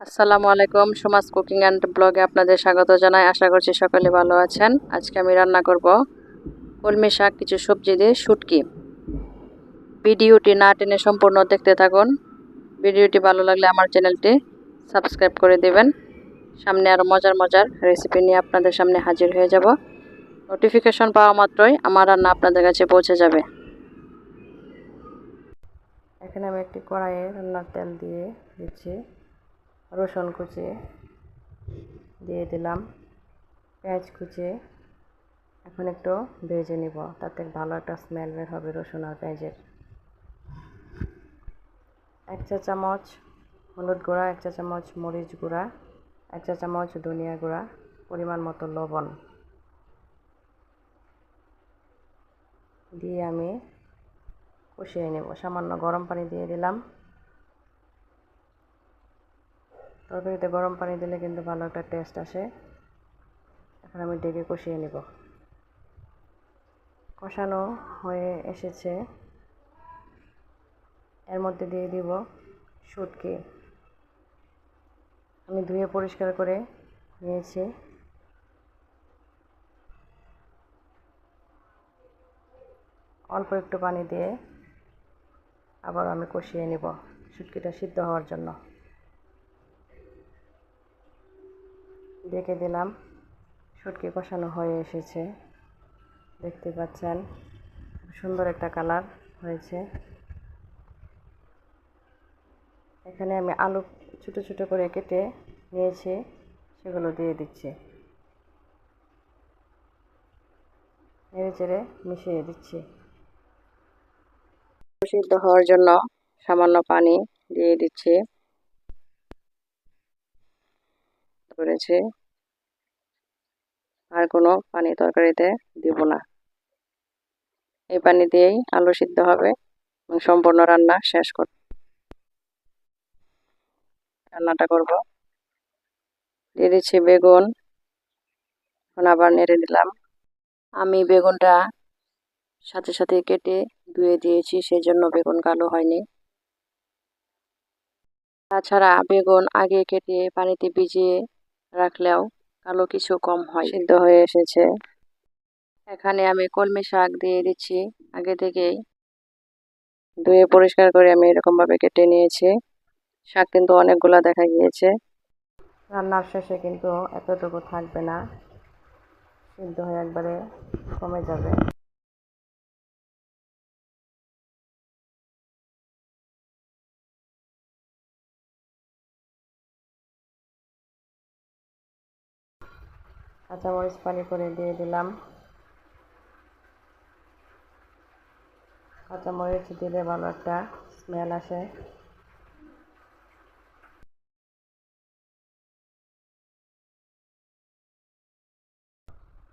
আসসালামু আলাইকুম, সমাজ কুকিং অ্যান্ড ব্লগে আপনাদের স্বাগত জানাই। আশা করছি সকলে ভালো আছেন। আজকে আমি রান্না করব কলমি শাক, কিছু সবজি দিয়ে শুটকি। ভিডিওটি না টেনে সম্পূর্ণ দেখতে থাকুন। ভিডিওটি ভালো লাগলে আমার চ্যানেলটি সাবস্ক্রাইব করে দেবেন। সামনে আরও মজার মজার রেসিপি নিয়ে আপনাদের সামনে হাজির হয়ে যাব। নোটিফিকেশন পাওয়া মাত্রই আমার রান্না আপনাদের কাছে পৌঁছে যাবে। এখানে আমি একটি কড়াইয়ে রান্নার তেল দিয়ে দিচ্ছি। রসুন কুচি দিয়ে দিলাম, পেঁয়াজ কুচি। এখন একটু ভেজে নিব, তাতে ভালো একটা স্মেল বের হবে রসুন আর পেঁয়াজের। এক চা চামচ হলুদ গুঁড়া, এক চা চামচ মরিচ গুঁড়া, এক চা চামচ ধনিয়া গুঁড়া, পরিমাণ মতো লবণ। দিয়ে আমি কষিয়ে নেব, সামান্য গরম পানি দিয়ে দিলাম। তরকারিতে গরম পানি দিলে কিন্তু ভালো একটা টেস্ট আসে। এখন আমি ডেকে কষিয়ে নেব। কষানো হয়ে এসেছে। এর মধ্যে দিয়ে দিব শুটকি। আমি ধুয়ে পরিষ্কার করে নিয়েছি। অল্প একটু পানি দিয়ে আবার আমি কষিয়ে নেব শুটকিটা সিদ্ধ হওয়ার জন্য। ডেকে দিলাম। শুটকি কষানো হয়ে এসেছে। দেখতে পাচ্ছেন, সুন্দর একটা কালার হয়েছে। এখানে আমি আলু ছোটো ছোটো করে কেটে নিয়েছি, সেগুলো দিয়ে দিচ্ছি। নেড়ে চেড়ে মিশিয়ে দিচ্ছি। সিদ্ধ হওয়ার জন্য সামান্য পানি দিয়ে দিচ্ছি। করেছে। আর কোনো পানি তরকারিতে দিব না। এই পানি দিয়েই আলু সিদ্ধ হবে এবং সম্পূর্ণ রান্না শেষ করব রান্নাটা করব। দিয়ে দিচ্ছি বেগুন। এখন আবার নেড়ে দিলাম। আমি বেগুনটা সাথে সাথে কেটে ধুয়ে দিয়েছি সেই জন্য বেগুন কালো হয়নি। তাছাড়া বেগুন আগে কেটে পানিতে ভিজিয়ে রাখলেও কালো কিছু কম হয়। সিদ্ধ হয়ে এসেছে। এখানে আমি কলমি শাক দিয়ে দিচ্ছি। আগে থেকেই ধুয়ে পরিষ্কার করে আমি এরকমভাবে কেটে নিয়েছি। শাক কিন্তু অনেকগুলো দেখা গিয়েছে। রান্নার শেষে কিন্তু এতটুকু থাকবে না। সিদ্ধ হয়ে একবারে কমে যাবে। কাঁচামরিচ পানি করে দিয়ে দিলাম। কাঁচামরিচ দিলে ভালো একটা স্মেল আসে।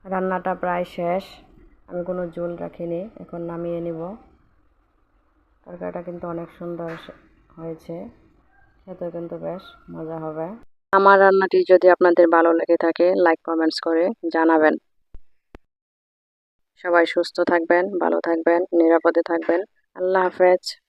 রান্নাটা প্রায় শেষ। আমি কোনো জল রাখিনি, এখন নামিয়ে নিব। তরকারিটা কিন্তু অনেক সুন্দর হয়েছে। খেতে কিন্তু বেশ মজা হবে। আমার রান্নাটি যদি আপনাদের ভালো লেগে থাকে লাইক কমেন্টস করে জানাবেন। সবাই সুস্থ থাকবেন, ভালো থাকবেন, নিরাপদে থাকবেন। আল্লাহ হাফেজ।